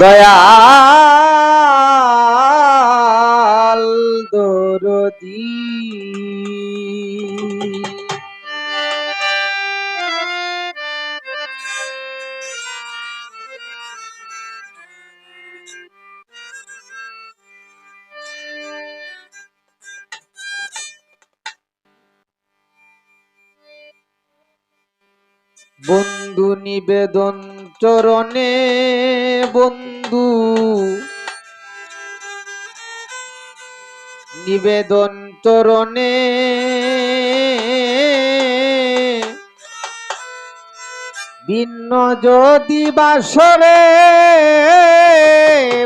দয়াল দরদি। বন্ধু নিবেদন চরণে বন্ধু নিবেদন চরণে ভিন্ন যদি বাসরে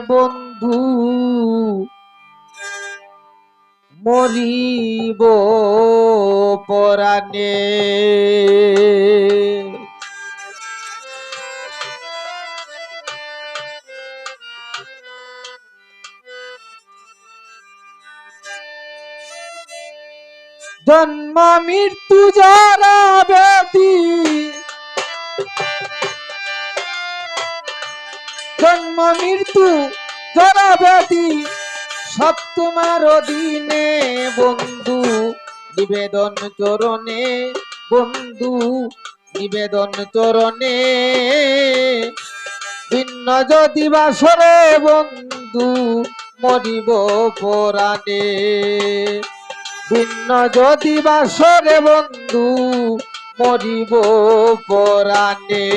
বন্ধু মরিব পরাণে। জন্ম, মৃত্যু যারা ব্যাধি জন্ম, মৃত্যু যারা ব্যাধি সব তোমার অধীনে বন্ধু। নিবেদন চরণে বন্ধু, নিবেদন চরণে। ভিন্ন যদি বাসরে বন্ধু, মরিব পরাণে। ভিন্ন যদি বাসরে বন্ধু মরিব পরাণে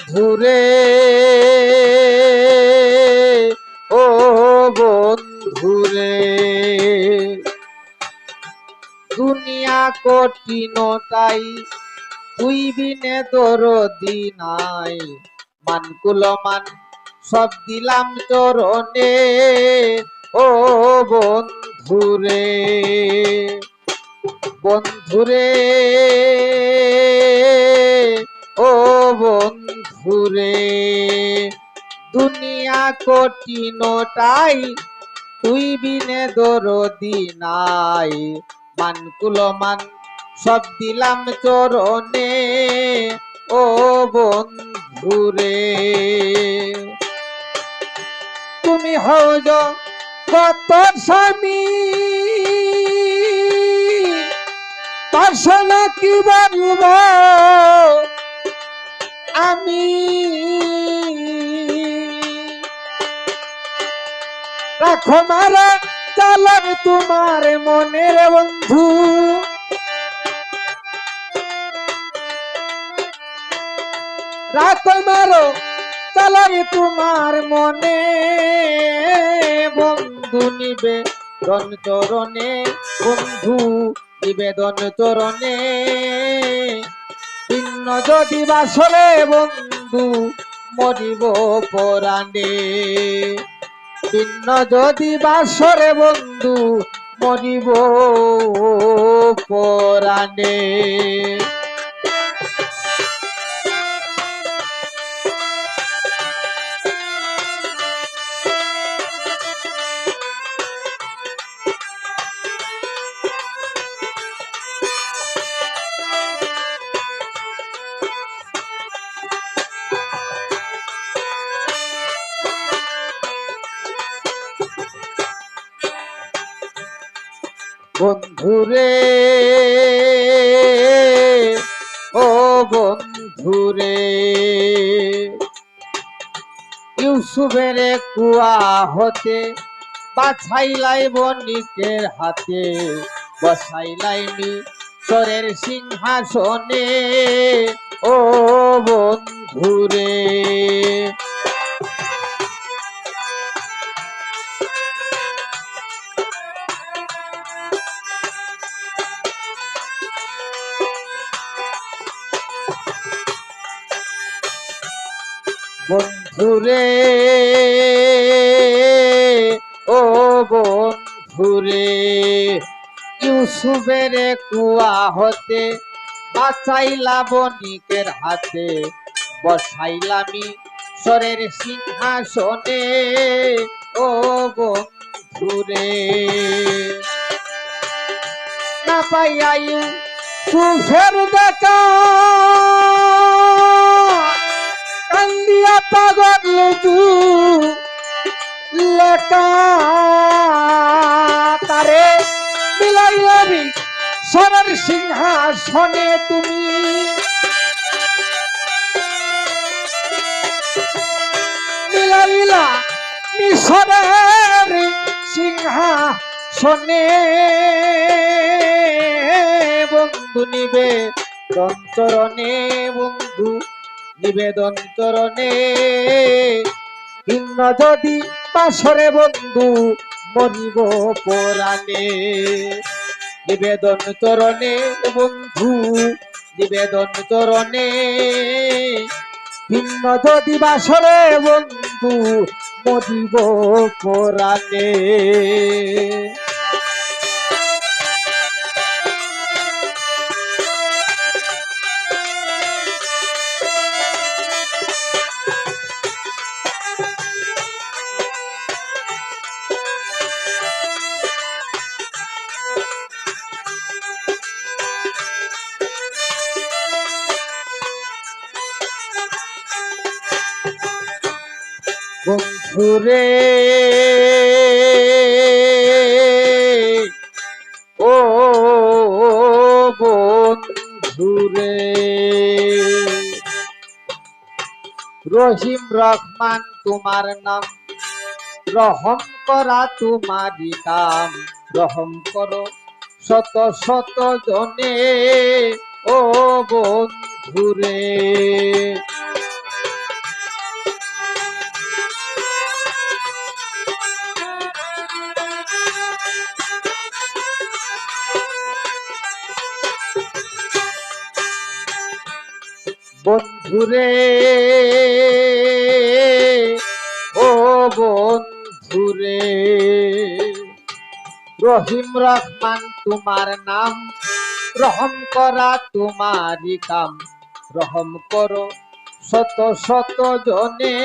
বন্ধুরে। ও বন্ধুরে, দুনিয়া কঠিন তাই তুই বিনে দরদি নাই। মানকুল মান সব দিলাম চরণে, ও বন্ধুরে। বন্ধুরে, ও বন্ধুরে দুনিয়া কঠিনটাই তুই বিনে দরদি নাই। মানকুল মান, সব দিলাম চরণে, ও বন্ধুরে। তুমি হও কত স্বামী পার্শ্বনা কি বলব? আমি রাখো মারা চালান তোমার মনের বন্ধু। রাখো মারো চালান তোমার মনে বন্ধু নিবে দন চরণে, বন্ধু, নিবেদন চরণে। ভিন্ন যদি বাসলে বন্ধু মরিব পরাণে। ভিন্ন যদি বাসরে বন্ধু মরিব পরাণে। বন্ধুরে ও বন্ধুরে ইউসুফের কুয়া হতে বাছাইলাই বণিকের হাতে বসাইলাই চরের সিংহাসনে। ও বন্ধুরে বন্ধুরে ও বন্ধুরে ইউসুফের কুয়া হতে বাঁচাইলা বণিকের হাতে বসাইলামি সরের সিংহাসনে, ও বন্ধুরে না পাইয়াই ইউসুফের দেখা পাগল তু লেখা তারে। মিলাইলামি সরের সিংহাসনে তুমি। মিলাইলা মিশরের সিংহাসনে। বন্ধু নিবে দন্তরণে বন্ধু। নিবেদন চরণে ভিন্ন যদি পাশরে বন্ধু মরিব পরাণে। নিবেদন চরণে বন্ধু নিবেদন চরণে ভিন্ন যদি বাসরে বন্ধু মরিব পরাণে। বন্ধুরে ও, বন্ধুরে। রহিম রহমান, তোমার নাম। রহম করা তোমারই কাম। রহম করো শত শত জনে। ও বন্ধুরে। বন্ধুরে ও বন্ধুরে, রহিম রহমান তোমার নাম, রহম করা তোমারই কাম। রহম করো শত শত জনে,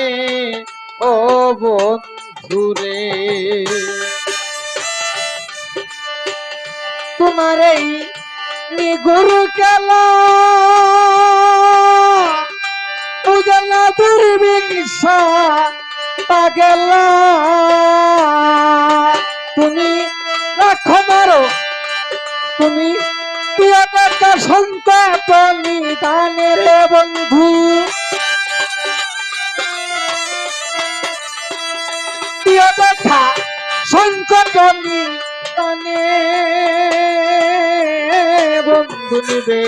ও বন্ধুরে। তোমার এই নিগুরু কেলা উদলা দুর্বিংসা পাগেলা তুমি রাখো মারো। তুমি প্রিয়তা সন্তাপ নিদানের বন্ধু। প্রিয় নিদানে বন্ধু। নিবে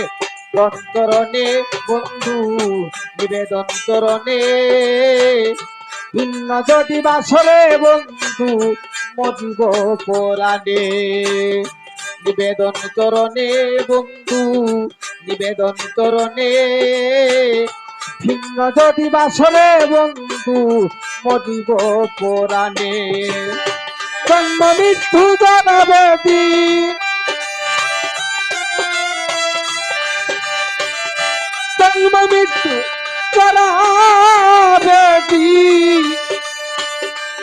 বন্ধু। নিবেদন করণে ভিন্ন যদি বাসরে বন্ধু, মজিব পরাণে। নিবেদন চরণে বন্ধু, নিবেদন চরণে। ভিন্ন যদি বাসরে বন্ধু, মজিব পরাণে। জন্ম মৃত্যু জানাবে দিন জন্ম মৃত্যু দিন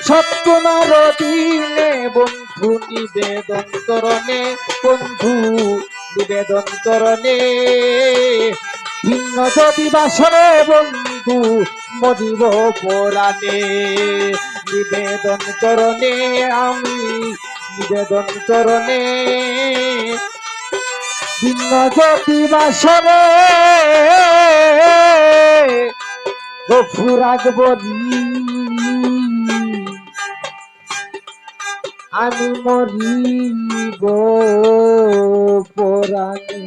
সত্যনার দিনে বন্ধু নিবেদন করণে, বন্ধু নিবেদন করণে। ভিন্ন যদি বাসরে বন্ধু মরিব পরাণে, নিবেদন করণে আমি, নিবেদন করণে। ভিন্ন যদি বাসরে গফুরাগ বলি আমি মরিব পরাণে